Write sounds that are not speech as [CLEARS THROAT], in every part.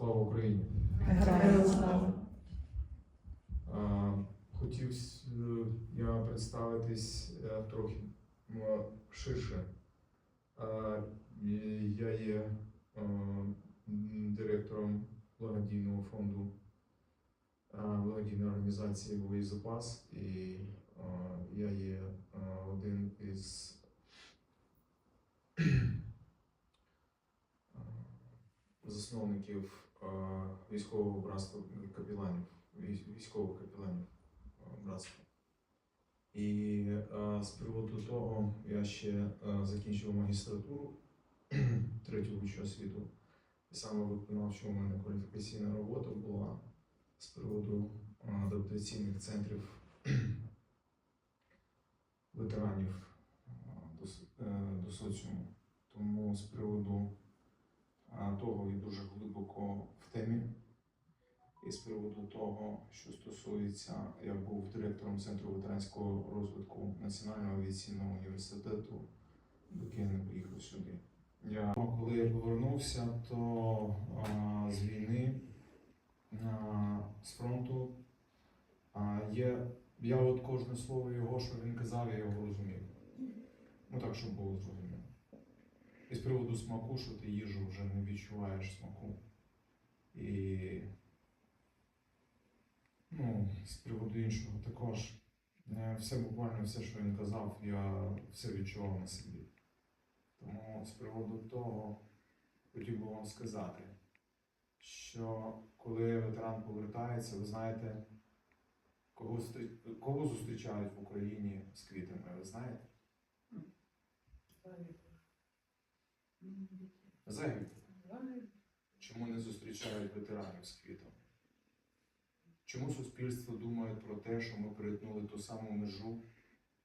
Слава Україні! Героям слава. Хотів е, я представитись е, трохи ширше. Я є е, директором благодійного фонду благодійної організації «Воєзапас» і я є е, один із засновників військового братства капеланів, військ- військових капеланів е, братства. І з приводу того я ще закінчив магістратуру [CLEARS THROAT] третього вищого освіту. І саме виконавча у мене кваліфікаційна робота була з приводу адаптаційних центрів [CLEARS THROAT] ветеранів е, до соціуму. Тому з приводу того я дуже глибоко в темі. І з приводу того, що стосується, я був директором Центру ветеранського розвитку Національного авіаційного університету, доки я не приїхав сюди. Я, коли я повернувся, то а, з війни а, з фронту а, є. Я от кожне слово його, що він казав, я його розумів. Ну так, щоб було зрозуміло. І з приводу смаку, що ти їжу вже не відчуваєш смаку. І ну, з приводу іншого також. Все буквально все, що він казав, я все відчував на собі. Тому з приводу того хотів би вам сказати, що коли ветеран повертається, ви знаєте, кого, кого зустрічають в Україні з квітами, ви знаєте? Загиб. Чому не зустрічають ветеранів з квітами? Чому суспільство думає про те, що ми перетнули ту саму межу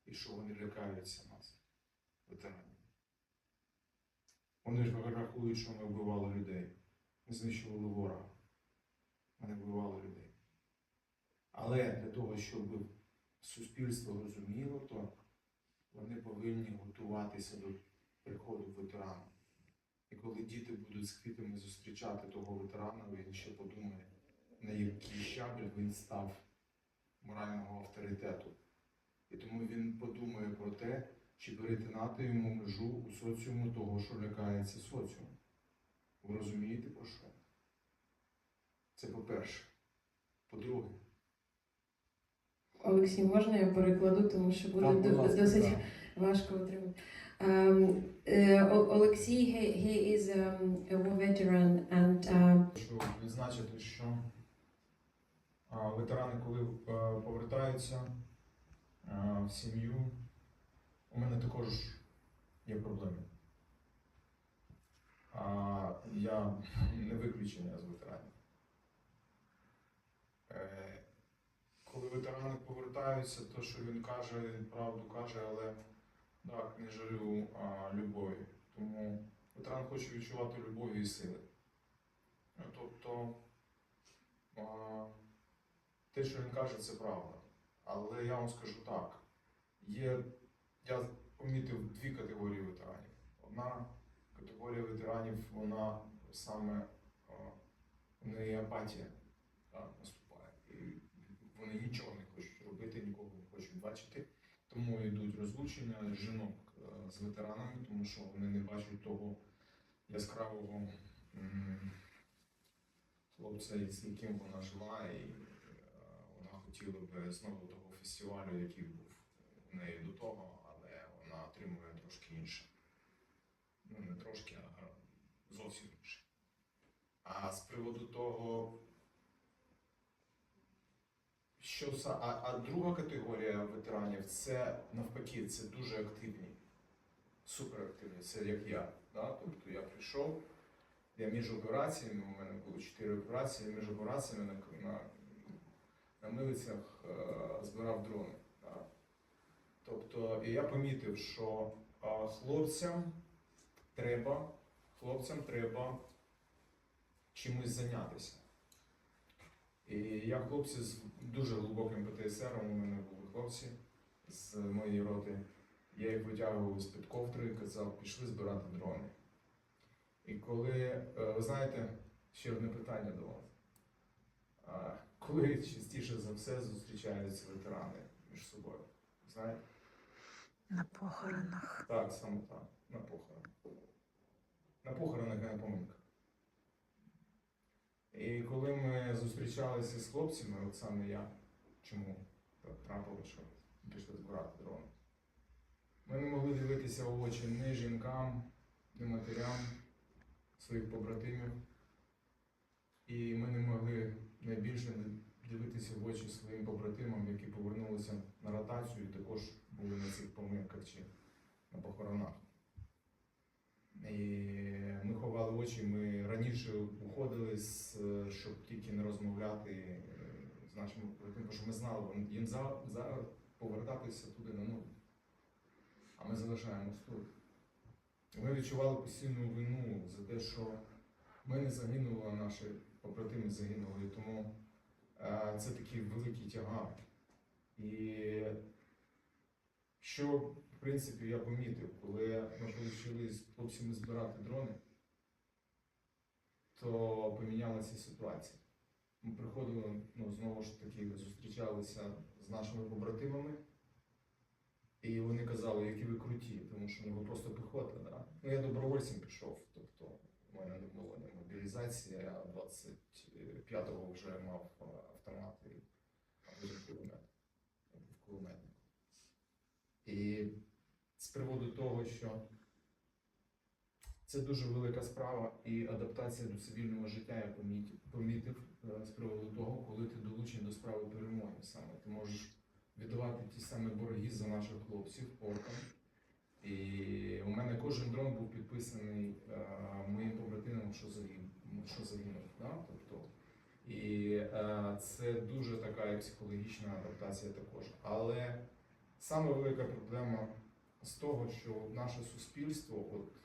і що вони лякаються нас, ветеранів? Вони ж рахують, що ми вбивали людей. Ми знищували ворога. Ми не вбивали людей. Але для того, щоб суспільство розуміло, то вони повинні готуватися до приходу ветерана. І коли діти будуть з квітами зустрічати того ветерана, він ще подумає, на який щабель він став морального авторитету. І тому він подумає про те, чи перетинати йому межу у соціуму того, що лякається соціум. Ви розумієте про що? Це по-перше. По-друге, Олексій, можна я перекладу, тому що буде Так, досить так. важко отримати. Um, uh, Олексій, he, he is um, a war veteran and um, Хочу відзначити, що ветерани, коли е, повертаються е, в сім'ю, у мене також є проблеми. А, я не виключення з ветеранів. Е, Коли ветерани повертаються, то що він каже, правду каже, але так, не жалю а, любові. Тому ветеран хоче відчувати любові і сили. Ну, Тобто а, те, що він каже, це правда. Але я вам скажу так: є, я помітив дві категорії ветеранів. Одна категорія ветеранів, вона саме а, у неї апатія так, наступає. І вони нічого не хочуть робити, нікого не хочуть бачити. Тому йдуть розлучення жінок е, з ветеранами, тому що вони не бачать того яскравого. хлопця, з яким вона жила, і е, вона хотіла би знову того фестивалю, який був у неї до того, але вона отримує трошки інше. Ну, не трошки, а зовсім інше. А з приводу того, що а, а друга категорія ветеранів це навпаки, це дуже активні, суперактивні, це як я. Да? Тобто я прийшов. Я між операціями, у мене було чотири операції, між операціями на, на, на милицях е, збирав дрони. Да. Тобто, і я помітив, що е, хлопцям треба, хлопцям треба чимось зайнятися. І я хлопці з дуже глибоким ПТСР, у мене були хлопці з моєї роти. Я їх витягував з-під ковдри і казав, пішли збирати дрони. І коли, е, ви знаєте, ще одне питання до вас. Коли частіше за все зустрічаються ветерани між собою? Знаєте? На похоронах. Так, саме так. На похоронах. На похоронах і на поминках. І коли ми зустрічалися з хлопцями, от саме я, чому так трапило, що пішли збирати дрони, ми не могли дивитися в очі ні жінкам, ні матерям своїх побратимів. І ми не могли найбільше дивитися в очі своїм побратимам, які повернулися на ротацію і також були на цих поминках чи на похоронах. Уходили, е, щоб тільки не розмовляти е, з нашими побратимами, що ми знали, вони- їм за, за повертатися туди на нуль. А ми залишаємось тут. Ми відчували постійну вину за те, що ми не загинули, а наші побратими загинули. Тому е, це такий великий тягар. І що, в принципі, я помітив, коли ми почали з хлопцями збирати дрони, то помінялася ситуація. Ми приходили, ну, знову ж таки, зустрічалися з нашими побратимами, і вони казали, які ви круті, тому що ну, ви просто піхота. Да? Ну, я добровольцем пішов, тобто у мене не було ні мобілізації, я 25-го вже мав а, автомат і кулемет. Кулеметником. І з приводу того, що це дуже велика справа і адаптація до цивільного життя, я помітив, е, з приводу того, коли ти долучений до справи перемоги саме. Ти можеш віддавати ті самі борги за наших хлопців оркам. І у мене кожен дрон був підписаний е, моїм побратимом, що загинув. Що загинув да? тобто, і е, це дуже така психологічна адаптація також. Але саме велика проблема з того, що наше суспільство, от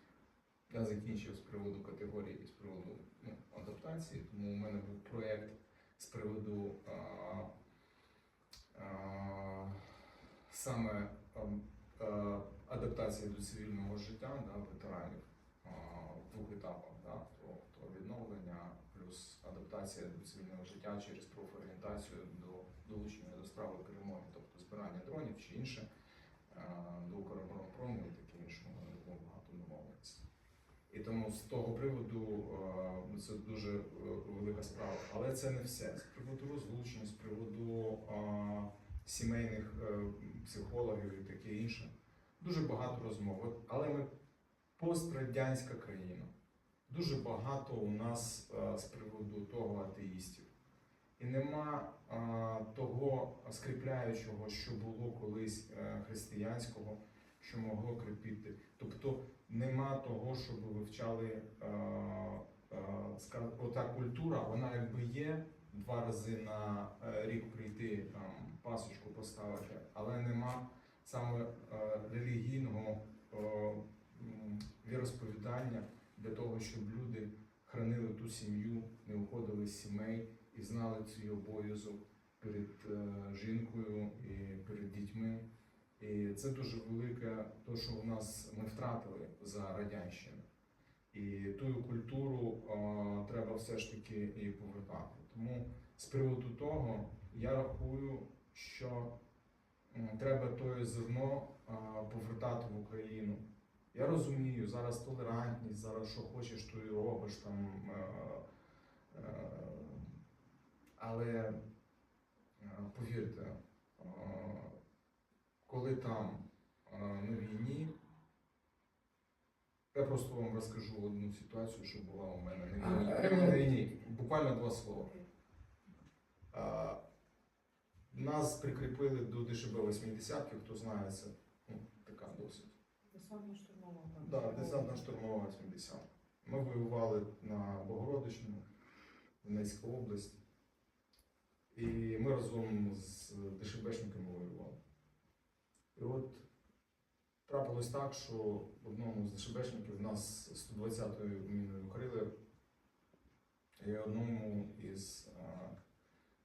я закінчив з приводу категорії, і з приводу ну, адаптації, тому у мене був проєкт з приводу а, а, саме ам, а, адаптації до цивільного життя да, ветеранів а, в двох етапах. Да, то, то відновлення плюс адаптація до цивільного життя через профорієнтацію до долучення до справи перемоги, тобто збирання дронів чи інше а, до Укроборонпрому і таке інше, ми було багато домовленостей. І тому з того приводу е, це дуже е, велика справа. Але це не все. З приводу розлучень, з приводу е, сімейних психологів і таке інше. Дуже багато розмов. Але ми пострадянська країна. Дуже багато у нас з приводу того атеїстів. І нема того скріпляючого, що було колись християнського, що могло кріпити. Тобто нема того, щоб вивчали е, е, ота культура, вона якби є два рази на е, рік прийти там пасочку поставити, але нема саме релігійного віросповідання для того, щоб люди хранили ту сім'ю, не уходили з сімей і знали цей обов'язок перед жінкою і перед дітьми. І це дуже велике, то, що у нас ми втратили за радянщину. І ту культуру а, треба все ж таки і повертати. Тому з приводу того я рахую, що треба тоє зерно а, повертати в Україну. Я розумію, зараз толерантність, зараз що хочеш, то і робиш там. е, е, але повірте, коли там е, на війні, я просто вам розкажу одну ситуацію, що була у мене на війні. На війні. Буквально два слова. Е, Нас прикріпили до ДШБ 80 хто знає, це ну, така досить. Десантно штурмова. Да, десантна штурмова 80. Ми воювали на Богородичному, Донецька область. І ми разом з ДШБшниками воювали. І от трапилось так, що одному з ДШБшників нас 120-ю міною вкрили, і одному із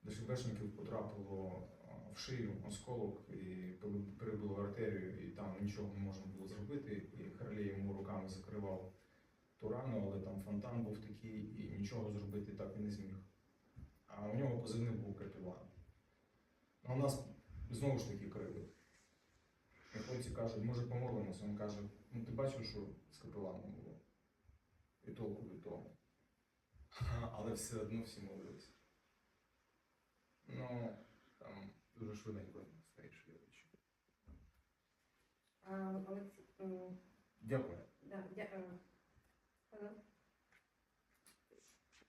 ДШБшників потрапило в шию осколок і перебило артерію, і там нічого не можна було зробити. І Харлей йому руками закривав ту рану, але там фонтан був такий і нічого зробити так і не зміг. А у нього позивний був капілан. Ну, у нас знову ж таки криви. Хлопці кажуть, може помолимося. Він каже, ну ти бачив, що з капеланом було? І толку від того. Але все одно всі молилися. Ну, там дуже швиденько стаєш віруючим. Um, Олексій, м, Дякую.